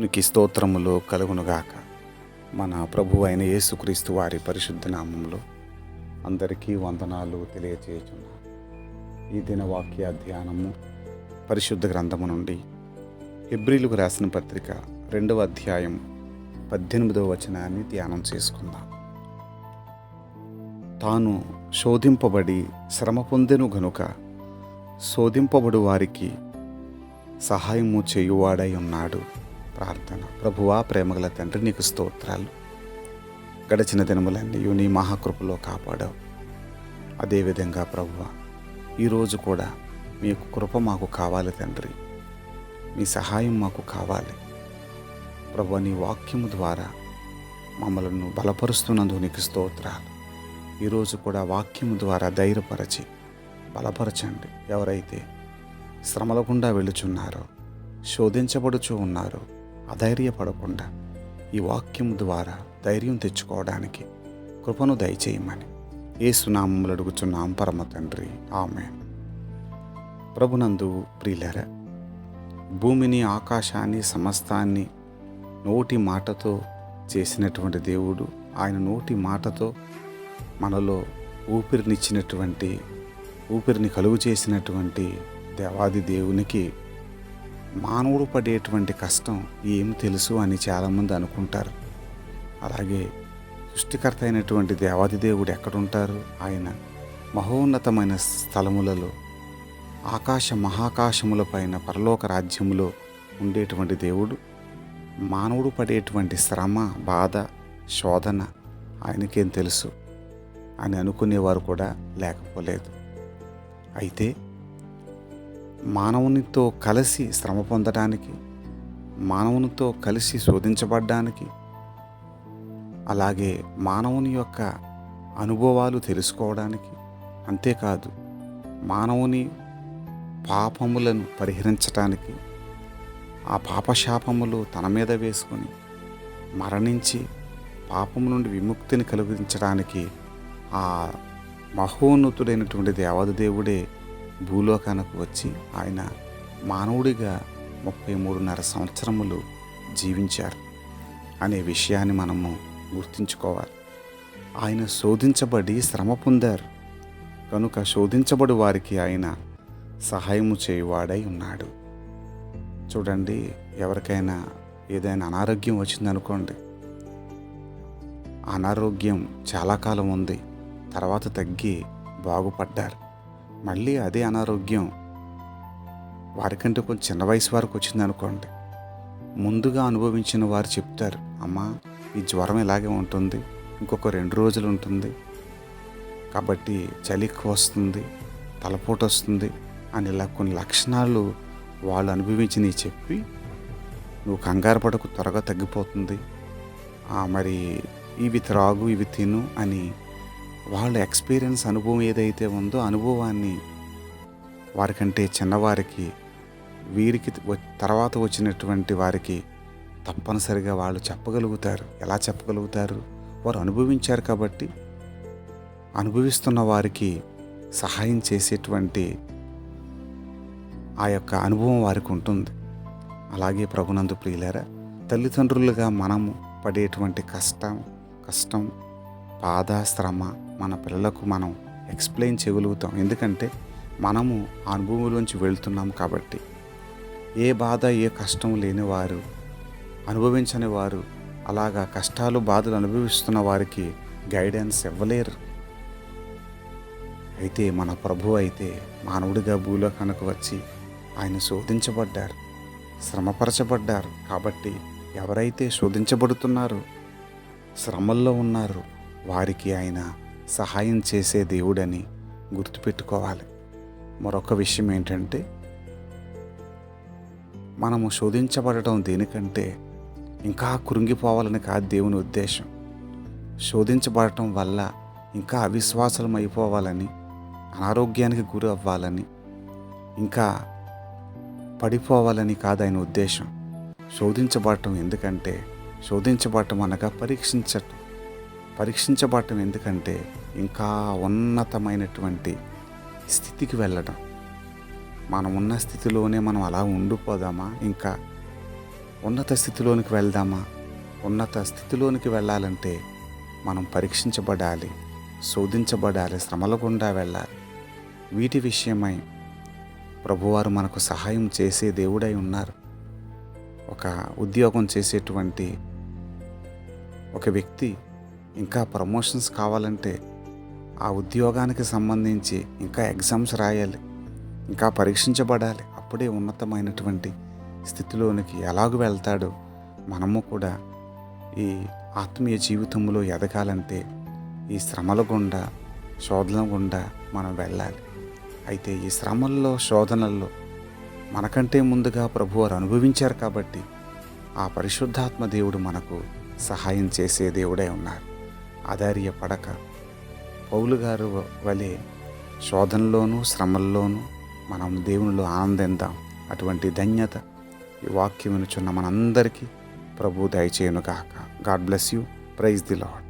ఉనికి స్తోత్రములు కలుగునుగాక. మన ప్రభు అయిన యేసుక్రీస్తు వారి పరిశుద్ధ నామంలో అందరికీ వందనాలు తెలియచేయుచున్నాను. ఈ దిన వాక్య ధ్యానము పరిశుద్ధ గ్రంథము నుండి హెబ్రిలకు రాసిన పత్రిక రెండవ అధ్యాయం పద్దెనిమిదవ వచనాన్ని ధ్యానం చేసుకుందాం. తాను శోధింపబడి శ్రమ పొందెను గనుక శోధింపబడు వారికి సహాయము చేయువాడై ఉన్నాడు. ప్రార్థన. ప్రభువా ప్రేమగల తండ్రి నీకు స్తోత్రాలు. గడిచిన దినములన్నీ నీ మహాకృపలో కాపాడావు. అదేవిధంగా ప్రభువ ఈరోజు కూడా మీ కృప మాకు కావాలి తండ్రి. మీ సహాయం మాకు కావాలి. ప్రభు నీ వాక్యము ద్వారా మమ్మలను బలపరుస్తున్నందుకు నీకు స్తోత్రాలు. ఈరోజు కూడా వాక్యము ద్వారా ధైర్యపరచి బలపరచండి. ఎవరైతే శ్రమల గుండా వెళుచున్నారో శోధించబడుచు ఉన్నారో అధైర్యపడకుండా ఈ వాక్యం ద్వారా ధైర్యం తెచ్చుకోవడానికి కృపను దయచేయమని ఏ సునామములు అడుగుచున్నాం. పరమ తండ్రి. ఆమె ప్రభునందు ప్రియులర భూమిని ఆకాశాన్ని సమస్తాన్ని నోటి మాటతో చేసినటువంటి దేవుడు ఆయన నోటి మాటతో మనలో ఊపిరినిచ్చినటువంటి ఊపిరిని కలుగు చేసినటువంటి దేవాది దేవునికి మానవుడు పడేటువంటి కష్టం ఏం తెలుసు అని చాలామంది అనుకుంటారు. అలాగే సృష్టికర్త అయినటువంటి దేవాది దేవుడు ఎక్కడుంటారు? ఆయన మహోన్నతమైన స్థలములలో ఆకాశ మహాకాశముల పైన పరలోక రాజ్యములో ఉండేటువంటి దేవుడు. మానవుడు పడేటువంటి శ్రమ బాధ శోధన ఆయనకేం తెలుసు అని అనుకునేవారు కూడా లేకపోలేదు. అయితే మానవునితో కలిసి శ్రమ పొందడానికి మానవునితో కలిసి శోధించబడ్డానికి అలాగే మానవుని యొక్క అనుభవాలు తెలుసుకోవడానికి అంతేకాదు మానవుని పాపములను పరిహరించటానికి ఆ పాపశాపములు తన మీద వేసుకొని మరణించి పాపము నుండి విముక్తిని కలిగించడానికి ఆ మహోన్నతుడైనటువంటి దేవాది దేవుడే భూలోకానికి వచ్చి ఆయన మానవుడిగా ముప్పై మూడున్నర సంవత్సరములు జీవించారు అనే విషయాన్ని మనము గుర్తుంచుకోవాలి. ఆయన శోధించబడి శ్రమ పొందారు. కనుక శోధించబడి వారికి ఆయన సహాయము చేయువాడై ఉన్నాడు. చూడండి ఎవరికైనా ఏదైనా అనారోగ్యం వచ్చిందనుకోండి. అనారోగ్యం చాలా కాలం ఉంది. తర్వాత తగ్గి బాగుపడ్డారు. మళ్ళీ అదే అనారోగ్యం. వారికంటే కొంచెం చిన్న వయసు వారికి వచ్చిందనుకోండి ముందుగా అనుభవించిన వారు చెప్తారు అమ్మా ఈ జ్వరం ఇలాగే ఉంటుంది ఇంకొక రెండు రోజులు ఉంటుంది. కాబట్టి చలికి వస్తుంది తలపోటు వస్తుంది అని ఇలా కొన్ని లక్షణాలు వాళ్ళు అనుభవించినవి చెప్పి నువ్వు కంగారు పడకు త్వరగా తగ్గిపోతుంది. మరి ఇవి త్రాగు ఇవి తిను అని వాళ్ళ ఎక్స్పీరియన్స్ అనుభవం ఏదైతే ఉందో అనుభవాన్ని వారికంటే చిన్నవారికి వీరికి తర్వాత వచ్చినటువంటి వారికి తప్పనిసరిగా వాళ్ళు చెప్పగలుగుతారు. ఎలా చెప్పగలుగుతారు? వారు అనుభవించారు కాబట్టి అనుభవిస్తున్న వారికి సహాయం చేసేటువంటి ఆ యొక్క అనుభవం వారికి ఉంటుంది. అలాగే ప్రభునందు ప్రియులారా తల్లిదండ్రులుగా మనము పడేటువంటి కష్టం కష్టం బాధ శ్రమ మన పిల్లలకు మనం ఎక్స్ప్లెయిన్ చేయగలుగుతాం. ఎందుకంటే మనము అనుభవంలోంచి వెళ్తున్నాం కాబట్టి. ఏ బాధ ఏ కష్టం లేని వారు అనుభవించని వారు అలాగా కష్టాలు బాధలు అనుభవిస్తున్న వారికి గైడెన్స్ ఇవ్వలేరు. అయితే మన ప్రభు అయితే మానవుడిగా భూలోకానికి వచ్చి ఆయన శోధించబడ్డారు శ్రమపరచబడ్డారు. కాబట్టి ఎవరైతే శోధించబడుతున్నారో శ్రమల్లో ఉన్నారు వారికి ఆయన సహాయం చేసే దేవుడని గుర్తుపెట్టుకోవాలి. మరొక విషయం ఏంటంటే మనము శోధించబడటం దేనికంటే ఇంకా కృంగిపోవాలని కాదు దేవుని ఉద్దేశం. శోధించబడటం వల్ల ఇంకా అవిశ్వాసం అయిపోవాలని అనారోగ్యానికి గురి అవ్వాలని ఇంకా పడిపోవాలని కాదు ఆయన ఉద్దేశం. శోధించబడటం ఎందుకంటే శోధించబడటం అనగా పరీక్షించటం. పరీక్షించబడటం ఎందుకంటే ఇంకా ఉన్నతమైనటువంటి స్థితికి వెళ్ళడం మనం ఉన్న స్థితిలోనే మనం అలా ఉండిపోదామా? ఇంకా ఉన్నత స్థితిలోనికి వెళ్దామా? ఉన్నత స్థితిలోనికి వెళ్ళాలంటే మనం పరీక్షించబడాలి శోధించబడాలి శ్రమల గుండా వెళ్ళాలి. వీటి విషయమై ప్రభువారు మనకు సహాయం చేసే దేవుడై ఉన్నారు. ఒక ఉద్యోగం చేసేటువంటి ఒక వ్యక్తి ఇంకా ప్రమోషన్స్ కావాలంటే ఆ ఉద్యోగానికి సంబంధించి ఇంకా ఎగ్జామ్స్ రాయాలి ఇంకా పరీక్షించబడాలి. అప్పుడే ఉన్నతమైనటువంటి స్థితిలోనికి ఎలాగ వెళ్తాడో మనము కూడా ఈ ఆత్మీయ జీవితంలో ఎదగాలంటే ఈ శ్రమల గుండా శోధన గుండా మనం వెళ్ళాలి. అయితే ఈ శ్రమల్లో శోధనల్లో మనకంటే ముందుగా ప్రభువారు అనుభవించారు కాబట్టి ఆ పరిశుద్ధాత్మ దేవుడు మనకు సహాయం చేసే దేవుడై ఉన్నారు. ఆధార్య పౌలుగారు పౌలు గారు వలె శోధనలోనూ శ్రమల్లోనూ మనం దేవునిలో ఆనందిద్దాం. అటువంటి ధన్యత ఈ వాక్యం వినుచున్న మనందరికీ ప్రభు దయచేయును కాక God bless you. Praise the Lord